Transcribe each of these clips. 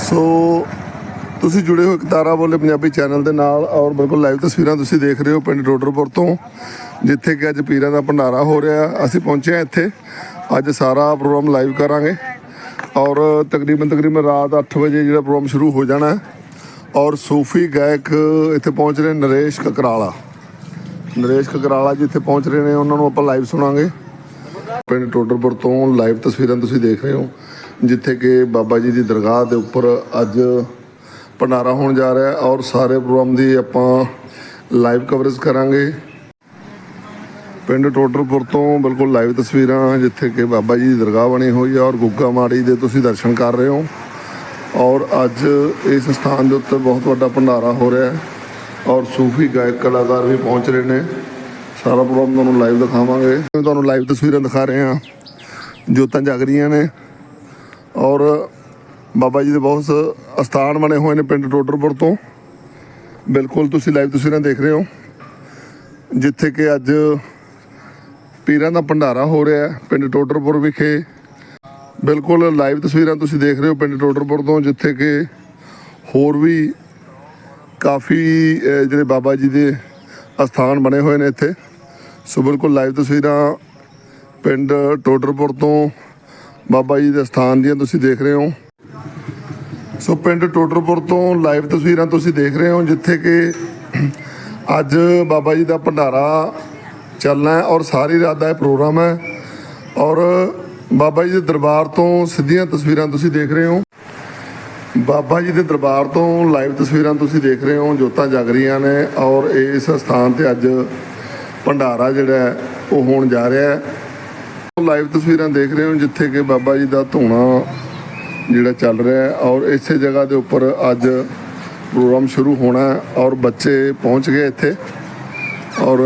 ਸੋ ਤੁਸੀਂ ਜੁੜੇ ਹੋ ਤਾਰਾ ਬੋਲੇ ਪੰਜਾਬੀ ਚੈਨਲ ਦੇ ਨਾਲ ਔਰ ਬਿਲਕੁਲ ਲਾਈਵ ਤਸਵੀਰਾਂ ਤੁਸੀਂ ਦੇਖ ਰਹੇ ਹੋ ਪਿੰਡ ਰੋਡਰਪੁਰ ਤੋਂ, ਜਿੱਥੇ ਕਿ ਅੱਜ ਪੀਰਾਂ ਦਾ ਭੰਡਾਰਾ ਹੋ ਰਿਹਾ ਅਸੀਂ ਪਹੁੰਚੇ ਹਾਂ ਇੱਥੇ। ਅੱਜ ਸਾਰਾ ਪ੍ਰੋਗਰਾਮ ਲਾਈਵ ਕਰਾਂਗੇ। ਔਰ ਤਕਰੀਬਨ ਤਕਰੀਬਨ ਰਾਤ 8 ਵਜੇ ਜਿਹੜਾ ਪ੍ਰੋਗਰਾਮ ਸ਼ੁਰੂ ਹੋ ਜਾਣਾ ਹੈ। ਔਰ ਸੂਫੀ ਗਾਇਕ ਇੱਥੇ ਪਹੁੰਚ ਰਹੇ ਨਰੇਸ਼ ਕਕਰਾਲਾ। ਨਰੇਸ਼ ਕਕਰਾਲਾ ਜੀ ਇੱਥੇ ਪਹੁੰਚ ਰਹੇ ਨੇ। ਉਹਨਾਂ ਨੂੰ ਆਪਾਂ ਲਾਈਵ ਸੁਣਾਂਗੇ। ਪਿੰਡ ਟੋਡਰਪੁਰ ਤੋਂ ਲਾਈਵ ਤਸਵੀਰਾਂ ਤੁਸੀਂ ਦੇਖ ਰਹੇ ਹੋ। ਜਿੱਥੇ ਕਿ ਬਾਬਾ ਜੀ ਦੀ ਦਰਗਾਹ ਦੇ ਉੱਪਰ ਅੱਜ ਭੰਡਾਰਾ ਹੋਣ ਜਾ ਰਿਹਾ ਹੈ ਔਰ ਸਾਰੇ ਪ੍ਰੋਗਰਾਮ ਦੀ ਆਪਾਂ ਲਾਈਵ ਕਵਰੇਜ ਕਰਾਂਗੇ। ਪਿੰਡ ਟੋਡਰਪੁਰ ਤੋਂ ਬਿਲਕੁਲ ਲਾਈਵ ਤਸਵੀਰਾਂ, ਜਿੱਥੇ ਕਿ ਬਾਬਾ ਜੀ ਦੀ ਦਰਗਾਹ ਬਣੀ ਹੋਈ ਹੈ ਔਰ ਗੁੱਗਾ ਮਾੜੀ ਦੇ ਤੁਸੀਂ ਦਰਸ਼ਨ ਕਰ ਰਹੇ ਹੋ। ਔਰ ਅੱਜ ਇਸ ਸਥਾਨ ਦੇ ਉੱਤੇ ਬਹੁਤ ਵੱਡਾ ਭੰਡਾਰਾ ਹੋ ਰਿਹਾ ਹੈ ਔਰ ਸੂਫੀ ਗਾਇਕ ਕਲਾਕਾਰ ਵੀ ਪਹੁੰਚ ਰਹੇ ਨੇ। ਸਾਰਾ ਪ੍ਰੋਗਰਾਮ ਤੁਹਾਨੂੰ ਲਾਈਵ ਦਿਖਾਵਾਂਗੇ। ਤੁਹਾਨੂੰ ਲਾਈਵ ਤਸਵੀਰਾਂ ਦਿਖਾ ਰਹੇ ਹਾਂ। ਜੋਤਾਂ ਜਗ ਰਹੀਆਂ ਨੇ। ਔਰ ਬਾਬਾ ਜੀ ਦੇ ਬਹੁਤ ਅਸਥਾਨ ਬਣੇ ਹੋਏ ਨੇ ਪਿੰਡ ਟੋਡਰਪੁਰ ਤੋਂ। ਬਿਲਕੁਲ ਤੁਸੀਂ ਲਾਈਵ ਤਸਵੀਰਾਂ ਦੇਖ ਰਹੇ ਹੋ, ਜਿੱਥੇ ਕਿ ਅੱਜ ਪੀਰਾਂ ਦਾ ਭੰਡਾਰਾ ਹੋ ਰਿਹਾ ਹੈ ਪਿੰਡ ਟੋਡਰਪੁਰ ਵਿਖੇ। ਬਿਲਕੁਲ ਲਾਈਵ ਤਸਵੀਰਾਂ ਤੁਸੀਂ ਦੇਖ ਰਹੇ ਹੋ ਪਿੰਡ ਟੋਡਰਪੁਰ ਤੋਂ, ਜਿੱਥੇ ਕਿ ਹੋਰ ਵੀ ਕਾਫੀ ਜਿਹੜੇ ਬਾਬਾ ਜੀ ਦੇ ਅਸਥਾਨ ਬਣੇ ਹੋਏ ਨੇ ਇੱਥੇ। ਸੋ ਬਿਲਕੁਲ ਲਾਈਵ ਤਸਵੀਰਾਂ ਪਿੰਡ ਟੋਡਰਪੁਰ ਤੋਂ ਬਾਬਾ ਜੀ ਦੇ ਸਥਾਨ ਦੀਆਂ ਤੁਸੀਂ ਦੇਖ ਰਹੇ ਹੋ। ਸੋ ਪਿੰਡ ਟੋਟਰਪੁਰ ਤੋਂ ਲਾਈਵ ਤਸਵੀਰਾਂ ਤੁਸੀਂ ਦੇਖ ਰਹੇ ਹੋ, ਜਿੱਥੇ ਕਿ ਅੱਜ ਬਾਬਾ ਜੀ ਦਾ ਭੰਡਾਰਾ ਚੱਲਣਾ ਹੈ ਔਰ ਸਾਰੀ ਰਾਤ ਦਾ ਇਹ ਪ੍ਰੋਗਰਾਮ ਹੈ। ਔਰ ਬਾਬਾ ਜੀ ਦੇ ਦਰਬਾਰ ਤੋਂ ਸਿੱਧੀਆਂ ਤਸਵੀਰਾਂ ਤੁਸੀਂ ਦੇਖ ਰਹੇ ਹੋ। ਬਾਬਾ ਜੀ ਦੇ ਦਰਬਾਰ ਤੋਂ ਲਾਈਵ ਤਸਵੀਰਾਂ ਤੁਸੀਂ ਦੇਖ ਰਹੇ ਹੋ, ਜੋਤਾਂ ਜਗ ਰਹੀਆਂ ਨੇ ਔਰ ਇਸ ਸਥਾਨ ਤੇ ਅੱਜ ਭੰਡਾਰਾ ਜਿਹੜਾ ਉਹ ਹੋਣ ਜਾ ਰਿਹਾ ਹੈ। ਲਾਈਵ ਤਸਵੀਰਾਂ ਦੇਖ ਰਹੇ ਹੋ, ਜਿੱਥੇ ਕਿ ਬਾਬਾ ਜੀ ਦਾ ਧੋਣਾ ਜਿਹੜਾ ਚੱਲ ਰਿਹਾ ਹੈ ਔਰ ਇਸੇ ਜਗ੍ਹਾ ਦੇ ਉੱਪਰ ਅੱਜ ਪ੍ਰੋਗਰਾਮ ਸ਼ੁਰੂ ਹੋਣਾ ਹੈ ਔਰ ਬੱਚੇ ਪਹੁੰਚ ਗਏ ਇੱਥੇ ਔਰ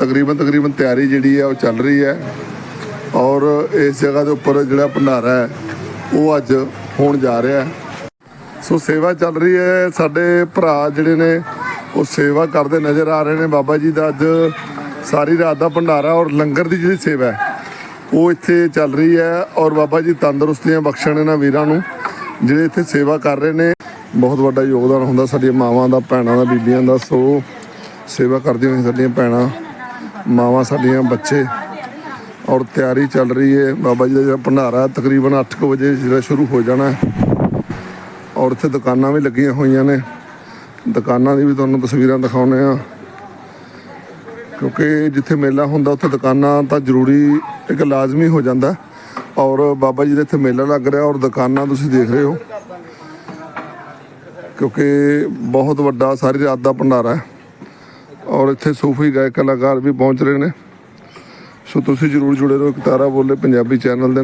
ਤਕਰੀਬਨ ਤਕਰੀਬਨ ਤਿਆਰੀ ਜਿਹੜੀ ਹੈ ਉਹ ਚੱਲ ਰਹੀ ਹੈ ਔਰ ਇਸ ਜਗ੍ਹਾ ਦੇ ਉੱਪਰ ਜਿਹੜਾ ਭੰਡਾਰਾ ਹੈ, ਉਹ ਅੱਜ ਹੋਣ ਜਾ ਰਿਹਾ ਹੈ। ਸੋ ਸੇਵਾ ਚੱਲ ਰਹੀ ਹੈ, ਸਾਡੇ ਭਰਾ ਜਿਹੜੇ ਨੇ ਉਹ ਸੇਵਾ ਕਰਦੇ ਨਜ਼ਰ ਆ ਰਹੇ ਨੇ। ਬਾਬਾ ਜੀ ਦਾ ਅੱਜ ਸਾਰੀ ਰਾਤ ਦਾ ਭੰਡਾਰਾ ਔਰ ਲੰਗਰ ਦੀ ਜਿਹੜੀ ਸੇਵਾ ਹੈ ਉਹ ਇੱਥੇ ਚੱਲ ਰਹੀ ਹੈ ਔਰ ਬਾਬਾ ਜੀ ਤੰਦਰੁਸਤੀਆਂ ਬਖਸ਼ਣ ਇਹਨਾਂ ਵੀਰਾਂ ਨੂੰ ਜਿਹੜੇ ਇੱਥੇ ਸੇਵਾ ਕਰ ਰਹੇ ਨੇ। ਬਹੁਤ ਵੱਡਾ ਯੋਗਦਾਨ ਹੁੰਦਾ ਸਾਡੀਆਂ ਮਾਵਾਂ ਦਾ ਭੈਣਾਂ ਦਾ ਬੀਬੀਆਂ ਦਾ। ਸੋ ਸੇਵਾ ਕਰਦੀਆਂ ਹੋਈਆਂ ਸਾਡੀਆਂ ਭੈਣਾਂ ਮਾਵਾਂ ਸਾਡੀਆਂ ਬੱਚੇ। ਔਰ ਤਿਆਰੀ ਚੱਲ ਰਹੀ ਹੈ। ਬਾਬਾ ਜੀ ਦਾ ਜਿਹੜਾ ਭੰਡਾਰਾ ਹੈ, ਤਕਰੀਬਨ 8:00 ਵਜੇ ਜਿਹੜਾ ਸ਼ੁਰੂ ਹੋ ਜਾਣਾ ਹੈ। ਔਰ ਇੱਥੇ ਦੁਕਾਨਾਂ ਵੀ ਲੱਗੀਆਂ ਹੋਈਆਂ ਨੇ। ਦੁਕਾਨਾਂ ਦੀ ਵੀ ਤੁਹਾਨੂੰ ਤਸਵੀਰਾਂ ਦਿਖਾਉਂਦੇ ਆ ਕਿਉਂਕਿ ਜਿੱਥੇ ਮੇਲਾ ਹੁੰਦਾ, ਉੱਥੇ ਦੁਕਾਨਾਂ ਤਾਂ ਜ਼ਰੂਰੀ ਇੱਕ ਲਾਜ਼ਮੀ ਹੋ ਜਾਂਦਾ। ਔਰ ਬਾਬਾ ਜੀ ਦੇ ਇੱਥੇ ਮੇਲਾ ਲੱਗ ਰਿਹਾ ਔਰ ਦੁਕਾਨਾਂ ਤੁਸੀਂ ਦੇਖ ਰਹੇ ਹੋ। ਕਿਉਂਕਿ ਬਹੁਤ ਵੱਡਾ ਸਾਰੀ ਰਾਤ ਦਾ ਭੰਡਾਰਾ ਹੈ। ਔਰ ਇੱਥੇ ਸੂਫੀ ਗਾਇਕ ਕਲਾਕਾਰ ਵੀ ਪਹੁੰਚ ਰਹੇ ਨੇ। ਸੋ ਤੁਸੀਂ ਜਰੂਰ ਜੁੜੇ ਰਹੋ ਇੱਕ ਤਾਰਾ ਬੋਲੇ ਪੰਜਾਬੀ ਚੈਨਲ ਦੇ